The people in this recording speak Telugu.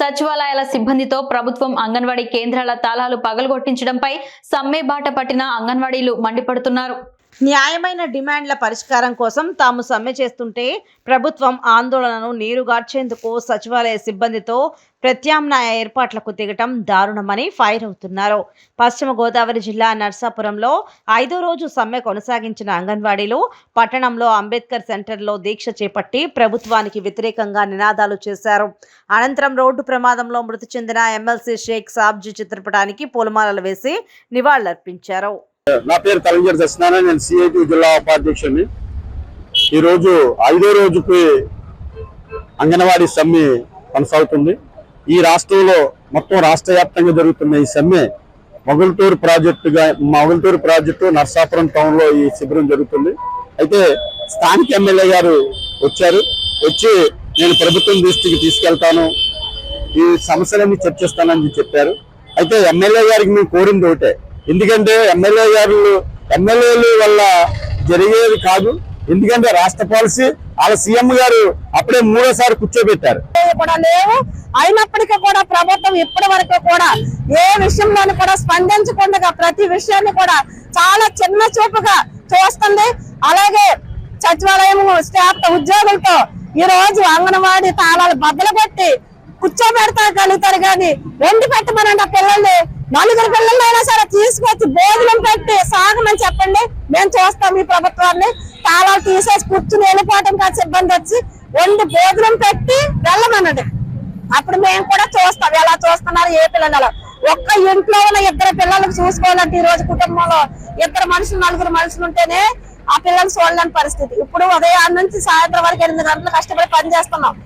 సచివాలయాల సిబ్బందితో ప్రభుత్వం అంగన్వాడీ కేంద్రాల తాళాలు పగలగొట్టించడంపై సమ్మె బాట పట్టిన అంగన్వాడీలు మండిపడుతున్నారు. న్యాయమైన డిమాండ్ల పరిష్కారం కోసం తాము సమ్మె చేస్తుంటే ప్రభుత్వం ఆందోళనను నీరుగార్చేందుకు సచివాలయ సిబ్బందితో ప్రత్యామ్నాయ ఏర్పాట్లకు దిగటం దారుణమని ఫైర్ అవుతున్నారు. పశ్చిమ గోదావరి జిల్లా నర్సాపురంలో ఐదో రోజు సమ్మె కొనసాగించిన అంగన్వాడీలు పట్టణంలో అంబేద్కర్ సెంటర్లో దీక్ష చేపట్టి ప్రభుత్వానికి వ్యతిరేకంగా నినాదాలు చేశారు. అనంతరం రోడ్డు ప్రమాదంలో మృతి చెందిన ఎమ్మెల్సీ షేక్ సాబ్జీ చిత్రపటానికి పూలమాలలు వేసి నివాళులర్పించారు. నా పేరు కలంజర్ సత్యనారాయణ నేను సిఐటి జిల్లా ఉపాధ్యక్షుడిని. ఈరోజు ఐదో రోజుకి అంగన్వాడీ సమ్మె కొనసాగుతుంది. ఈ రాష్ట్రంలో మొత్తం రాష్ట్ర వ్యాప్తంగా జరుగుతున్న ఈ సమ్మె మొగల్టూరు ప్రాజెక్టుగా మొగల్టూరు ప్రాజెక్టు నర్సాపురం టౌన్లో ఈ శిబిరం జరుగుతుంది. అయితే స్థానిక ఎమ్మెల్యే గారు వచ్చారు. వచ్చి నేను ప్రభుత్వం దృష్టికి తీసుకెళ్తాను ఈ సమస్యలన్నీ చర్చిస్తానని చెప్పారు. అయితే ఎమ్మెల్యే గారికి మేము కోరింది ఒకటే ఎందుకంటే ఎమ్మెల్యే గారు ఎమ్మెల్యేలు వల్ల జరిగేది కాదు. ఎందుకంటే రాష్ట్ర పాలసీ వాళ్ళ సీఎం గారు అప్పుడే మూడోసారి కూర్చోబెట్టారు. కూడా లేవు. అయినప్పటికీ కూడా ప్రభుత్వం ఇప్పటి వరకు కూడా ఏ విషయంలోనూ కూడా స్పందించకుండా ప్రతి విషయాన్ని కూడా చాలా చిన్న చూపుగా చూస్తుంది. అలాగే సచివాలయం స్టాఫ్ ఉద్యోగులతో ఈ రోజు అంగన్వాడీ తాళాలు బద్దలు కొట్టి కూర్చోబెడతాగలుగుతారు కానీ వండి పెట్టమనండి ఆ పిల్లల్ని. నలుగురు పిల్లలైనా సరే తీసుకొచ్చి భోజనం పెట్టి సాగమని చెప్పండి. మేము చూస్తాం ఈ ప్రభుత్వాన్ని. తాళాలు తీసేసి కూర్చుని వెళ్ళిపోవటం కాదు సిబ్బంది వచ్చి వండి భోజనం పెట్టి వెళ్ళమనండి. అప్పుడు మేము కూడా చూస్తాం. ఎలా చూస్తున్నారు ఏ పిల్లలు ఒక్క ఇంట్లో ఉన్న ఇద్దరు పిల్లలకు చూసుకోవాలంటే ఈ రోజు కుటుంబంలో ఇద్దరు మనుషులు నలుగురు మనుషులు ఉంటేనే ఆ పిల్లలు చూడలేని పరిస్థితి. ఇప్పుడు ఉదయం నుంచి సాయంత్రం వరకు ఎనిమిది గంటలు కష్టపడి పని చేస్తున్నాం.